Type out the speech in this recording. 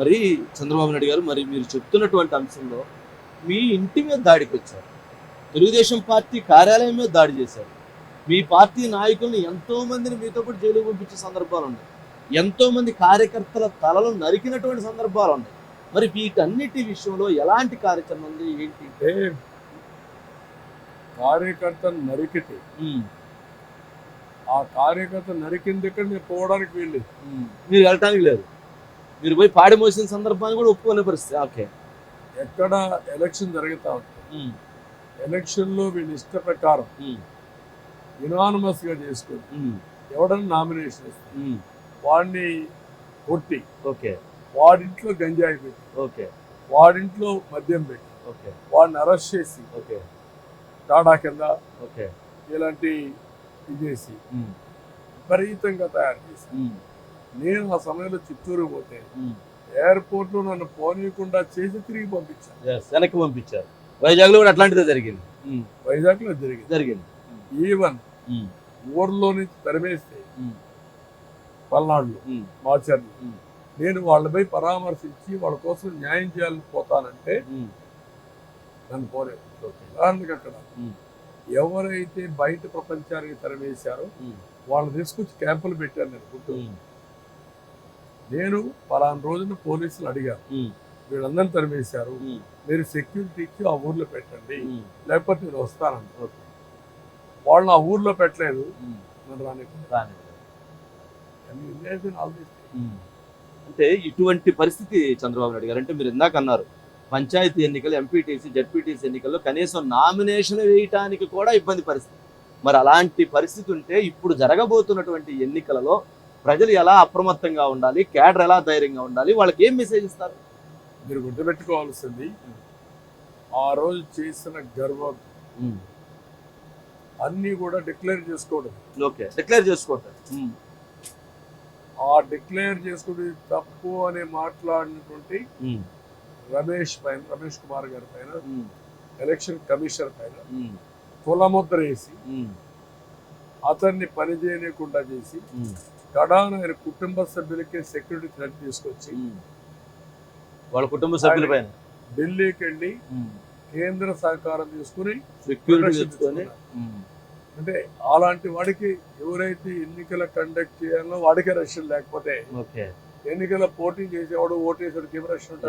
మరి చంద్రబాబు నాయుడు గారు మరి మీరు చెప్తున్నటువంటి అంశంలో మీ ఇంటి మీద దాడికి వచ్చారు తెలుగుదేశం పార్టీ కార్యాలయం మీద దాడి చేశారు. మీ పార్టీ నాయకుల్ని ఎంతో మందిని మీతో పాటు జైలు పంపించే సందర్భాలు ఉన్నాయి. ఎంతో మంది కార్యకర్తల తలలు నరికినటువంటి సందర్భాలు ఉన్నాయి. మరి వీటన్నిటి విషయంలో ఎలాంటి కార్యాచరణ ఉంది? ఏంటి? అంటే కార్యకర్తను నరికితే ఆ కార్యకర్త నరికిన దగ్గర నేను పోవడానికి ఉమ్. మీరు వెళ్ళటానికి లేదు. మీరు పోయి పాడి మోసిన సందర్భాన్ని కూడా ఒప్పుకునే పరిస్థితి. ఓకే. ఎక్కడ ఎలక్షన్ జరుగుతా ఉంటుంది ఎలక్షన్లో వీళ్ళ ఇష్ట ప్రకారం గా చేసుకొని ఎవడన్నా నామినేషన్ ఇస్తే ఉమ్. వాడిని కొట్టి ఓకే. వాడింట్లో గంజాయి పెట్టి ఓకే. వాడింట్లో మద్యం పెట్టి ఓకే. వాడిని అరెస్ట్ చేసి ఓకే. టాడా కింద ఓకే. ఇలాంటి ఇది చేసి విపరీతంగా తయారు చేసి నేను ఆ సమయంలో చిత్తూరు పోతే. ఎయిర్పోర్ట్లో నన్ను పోనీయకుండా చేసి తిరిగి పంపించాను Yes, వెనక్కి పంపించారు. వైజాగ్లో కూడా అట్లాంటిదే జరిగింది. వైజాగ్లో జరిగింది. జరిగింది. ఈవెన్ ఊర్లో నుంచి తరిమేస్తే పల్నాడులో మాచర్లు. నేను వాళ్ళపై పరామర్శించి వాళ్ళ కోసం న్యాయం చేయాలని పోతానంటే నన్ను పోలేదు. ఉదాహరణకి అక్కడ ఎవరైతే బయట ప్రపంచానికి తరిమేశారో ఉమ్, వాళ్ళని తీసుకొచ్చి క్యాంపులు పెట్టాను నేను గుంటూరు నేను పలానా రోజున పోలీసులు అడిగాను వీళ్ళందరినీ తరిమేశారు. మీరు సెక్యూరిటీ ఇచ్చి ఆ ఊర్లో పెట్టండి. లేకపోతే నేను వస్తానండి ఓకే. వాళ్ళని ఆ ఊర్లో పెట్టలేదు. నన్ను రాని. అంటే ఇటువంటి పరిస్థితి చంద్రబాబు నాయుడు గారు అంటే మీరు ఇందాక అన్నారు పంచాయతీ ఎన్నికలు ఎంపీటీసీ జడ్పీటీసీ ఎన్నికల్లో కనీసం నామినేషన్ వేయటానికి కూడా ఇబ్బంది పరిస్థితి. మరి అలాంటి పరిస్థితి ఉంటే ఇప్పుడు జరగబోతున్నటువంటి ఎన్నికలలో ప్రజలు ఎలా అప్రమత్తంగా ఉండాలి కేడర్ ఎలా ధైర్యంగా ఉండాలి వాళ్ళకి ఏం మెసేజ్ ఇస్తారు? మీరు గుర్తుపెట్టుకోవాల్సింది ఆ రోజు చేసిన గర్వం అన్నీ కూడా డిక్లేర్ చేసుకోవడం ఓకే డిక్లేర్ చేసుకోవటం ఆ డిక్లేర్ చేసుకుని తప్పు అని మాట్లాడినటువంటి రమేష్ పైన రమేష్ కుమార్ గారి పైన ఎలక్షన్ కమిషనర్ పైన కులముద్ర వేసి అతన్ని పని చేయకుండా చేసి కడాన ఆయన కుటుంబ సభ్యులకే సెక్యూరిటీ థ్రెట్ తీసుకొచ్చి. వాళ్ళ కుటుంబ సభ్యుల పైన? ఢిల్లీకి వెళ్ళి కేంద్ర సహకారం తీసుకుని సెక్యూరిటీ అంటే అలాంటి వాడికి ఎవరైతే ఎన్నికల కండక్ట్ చేయాలో వాడికే రష్యం లేకపోతే ఎన్నికల పోటీ చేసేవాడు ఓటేసాడు ఏం.